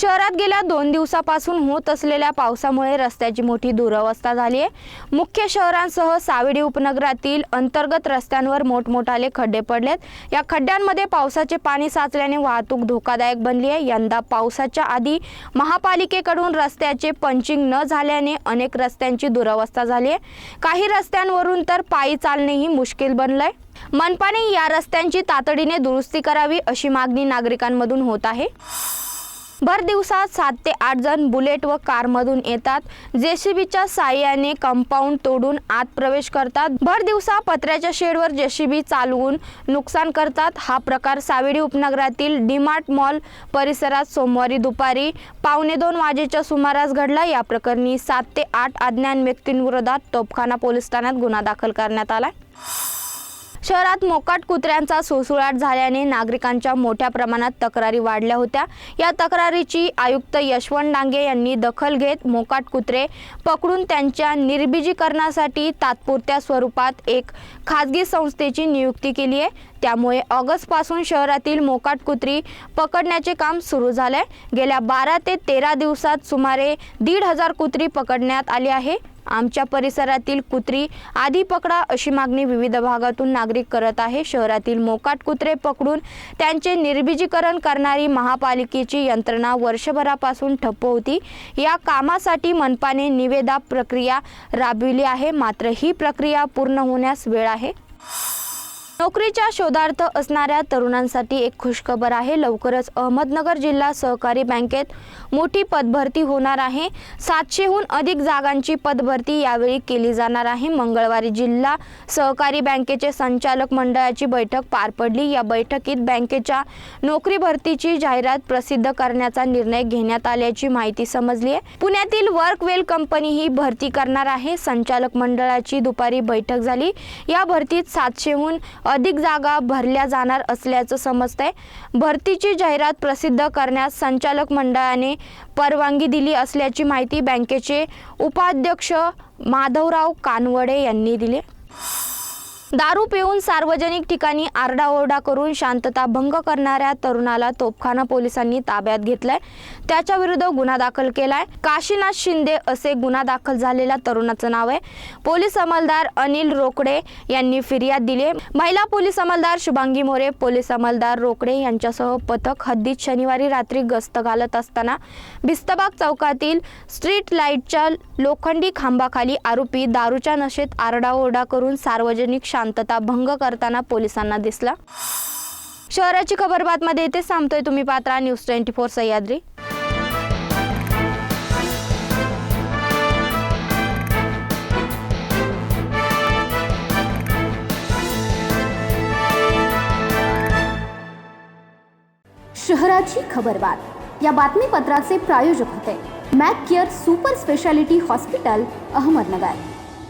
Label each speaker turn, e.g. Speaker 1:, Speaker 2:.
Speaker 1: शहरात गेल्या दोन दिवसापासून होत असलेल्या पावसामुळे रस्त्याची मोठी दुरवस्था झाली आहे. मुख्य शहरांसह सावेडी उपनगरातील अंतर्गत रस्त्यांवर मोठमोठाले खड्डे पडलेत. या खड्ड्यांमध्ये पावसाचे पाणी साचल्याने वाहतूक धोकादायक बनली आहे. यंदा पावसाच्या आधी महापालिकेकडून रस्त्याचे पंचिंग न झाल्याने अनेक रस्त्यांची दुरवस्था झाली आहे. काही रस्त्यांवरून तर पायी चालणेही मुश्किल बनलंय. मनपाने या रस्त्यांची तातडीने दुरुस्ती करावी अशी मागणी नागरिकांमधून होत आहे. भर दिवसात सात ते आठ जण बुलेट व कारमधून येतात. जेसीबीच्या साह्याने कंपाऊंड तोडून आत प्रवेश करतात. भर दिवसा पत्र्याच्या शेडवर जेसीबी चालवून नुकसान करतात. हा प्रकार सावेडी उपनगरातील डीमार्ट मॉल परिसरात सोमवारी दुपारी पावणे दोन वाजेच्या सुमारास घडला. या प्रकरणी सात ते आठ अज्ञान व्यक्तींविरोधात तोपखाना पोलीस ठाण्यात गुन्हा दाखल करण्यात आला. शहरात मोकाट कुत्र्यांचा सुळसुळाट झाल्याने नागरिकांच्या मोठ्या प्रमाणात तक्रारी वाढल्या होत्या. या तक्रारीची आयुक्त यशवंत डांगे यांनी दखल घेत मोकाट कुत्रे पकडून त्यांच्या निर्बीजीकरणासाठी तात्पुरत्या स्वरूपात एक खाजगी संस्थेची नियुक्ती केली आहे. त्यामुळे ऑगस्टपासून शहरातील मोकाट कुत्री पकडण्याचे काम सुरू झालंय. गेल्या बारा ते तेरा दिवसात सुमारे दीड हजार कुत्री पकडण्यात आली आहे. आमच्या परिसरातील कुत्री आधी पकडा अशी मागणी विविध भागातून नागरिक करत आहे. शहरातील मोकाट कुत्रे पकडून त्यांचे निर्बीजीकरण करणारी महापालिकेची यंत्रणा वर्षभरापासून ठप्प होती. या कामासाठी मनपाने निवेदा प्रक्रिया राबविली आहे. मात्र ही प्रक्रिया पूर्ण होण्यास वेळ आहे. नोकरीच्या शोधार्थ असणाऱ्या तरुणांसाठी एक खुशखबर आहे. लवकरच अहमदनगर जिल्हा सहकारी बँकेत मोठी पदभरती होणार आहे. सातशेहून अधिक जागांची पदभरती यावेळी केली जाणार आहे. मंगळवारी जिल्हा सहकारी बँकेचे संचालक मंडळाची बैठक पार पडली. या बैठकीत बँकेच्या नोकरी भरतीची जाहिरात प्रसिद्ध करण्याचा निर्णय घेण्यात आल्याची माहिती समजली आहे. पुण्यातील वर्कवेल कंपनी ही भरती करणार आहे. संचालक मंडळाची दुपारी बैठक झाली. या भरतीत सातशेहून अधिक जागा भरल्या जाणार असल्याचं समजतंय. भरतीची जाहिरात प्रसिद्ध करण्यास संचालक मंडळाने परवानगी दिली असल्याची माहिती बँकेचे उपाध्यक्ष माधवराव कानवडे यांनी दिली. दारू पिऊन सार्वजनिक ठिकाणी आरडाओरडा करून शांतता भंग करणाऱ्या तरुणाला तोपखाना पोलिसांनी ताब्यात घेतलाय. त्याच्या विरुद्ध गुन्हा दाखल केलाय. काशीनाथ शिंदे असे गुन्हा दाखल झालेल्या तरुणाचं नाव आहे. पोलीस अंमलदार अनिल रोकडे यांनी फिर्याद दिली महिला पोलीस अंमलदार शुभांगी मोरे पोलीस अंमलदार रोकडे यांच्यासह पथक हद्दीत शनिवारी रात्री गस्त घालत असताना भिस्तबाग चौकातील स्ट्रीट लाईटच्या लोखंडी खांबाखाली आरोपी दारूच्या नशेत आरडाओरडा करून सार्वजनिक शांतता भंग करताना पोलिसांना दिसला. शहराची खबर बातमध्ये येथे सांगतोय तुम्ही पात्रा न्यूज ट्वेंटी फोर सह्याद्री.
Speaker 2: शहराची खबरबात या बातमीपत्राचे प्रायोजक होते. Mac Care super speciality hospital Ahmednagar.